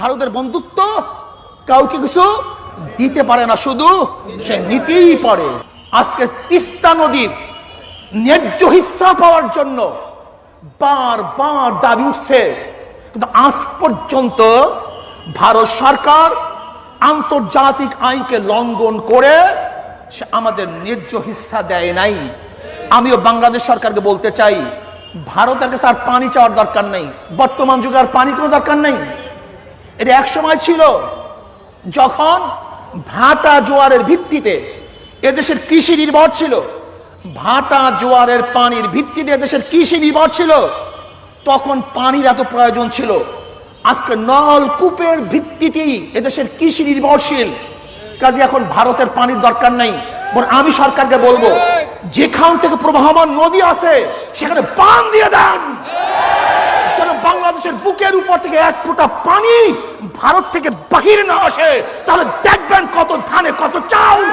ভারতের বন্ধুত্ব কাউকে কিছু দিতে পারে না, শুধু সে নিতেই পারে। আজকে তিস্তা নদীর ন্যায্য হিস্সা পাওয়ার জন্য বার বার দাবি উঠছে। কিন্তু আজ পর্যন্ত ভারত সরকার আন্তর্জাতিক আইনকে লঙ্ঘন করে সে আমাদের ন্যায্য হিস্সা দেয় নাই। আমিও বাংলাদেশ সরকারকে বলতে চাই, ভারতের কাছে আর পানি চাওয়ার দরকার নেই। বর্তমান যুগে আর পানি কোনো দরকার নেই। এটা এক সময় ছিল যখন ভাটা জোয়ারের ভিত্তিতে এদেশের কৃষি নির্ভর ছিল, ভাটা জোয়ারের পানির ভিত্তিতে এদেশের কৃষি নির্ভর ছিল, তখন পানির এত প্রয়োজন ছিল। আজকে নলকূপের ভিত্তিতেই এদেশের কৃষি নির্ভরশীল। কাজে এখন ভারতের পানির দরকার নাই। আমি সরকারকে বলব, যেখান থেকে প্রবাহমান নদী আছে, সেখানে পান দিয়ে দেন। বাংলাদেশের বুকের উপর থেকে এক ফোঁটা পানি ভারত থেকে বাহির না আসে, তাহলে দেখবেন কত ধানে, কত চাউল।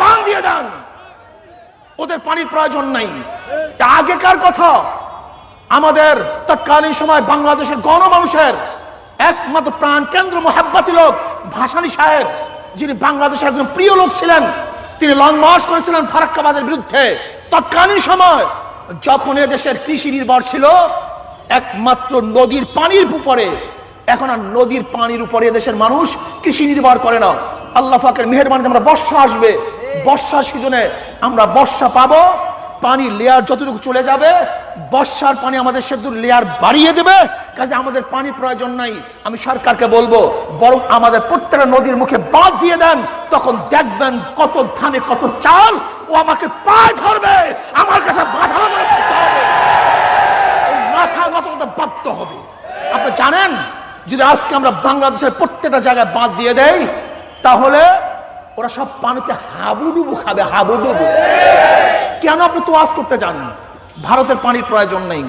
পান দিয়ে দেন। ওদের পানির প্রয়োজন নাই। আগেকার কথা, আমাদের তৎকালীন সময় বাংলাদেশের গণমানুষের একমাত্র প্রাণ কেন্দ্র মোহাব্বাতি লোক ভাসানী সাহেব, যিনি বাংলাদেশের একজন প্রিয় লোক ছিলেন, তিনি লং মার্চ করেছিলেন ফারাক্কাবাদের বিরুদ্ধে। তৎকালীন সময় যখন এ দেশের কৃষি নির্ভর ছিল একমাত্র নদীর পানির উপরে। এখন আর নদীর পানির উপরে এদেশের মানুষ কৃষি নির্ভর করে না। আল্লাহ পাকের মেহরবানিতে আমরা বর্ষা আসবে। বর্ষা সিজনে আমরা বর্ষা পাবো। পানি লেয়ার যতটুকু চলে যাবে, বর্ষার পানি আমাদের সেতু লেয়ার বাড়িয়ে দেবে। কাজে আমাদের পানির প্রয়োজন নাই। আমি সরকারকে বলব, বরং আমাদের প্রত্যেকটা নদীর মুখে বাঁধ দিয়ে দেন, তখন দেখবেন কত ধানে কত চাল ও আমাকে পায়ে ধরবে। আমার কাছে বাধা মানে করতে হবে। ও মাথা নত বাধ্য হবে। আপনি জানেন, যদি আজকে আমরা বাংলাদেশের প্রত্যেকটা জায়গায় বাঁধ দিয়ে দেই, তাহলে ওরা সব পানিতে হাবুডুবু খাবে, হাবুডুবু। কেন আপনি তো আজ করতে জানেন? ভারতের পানির প্রয়োজন নেই।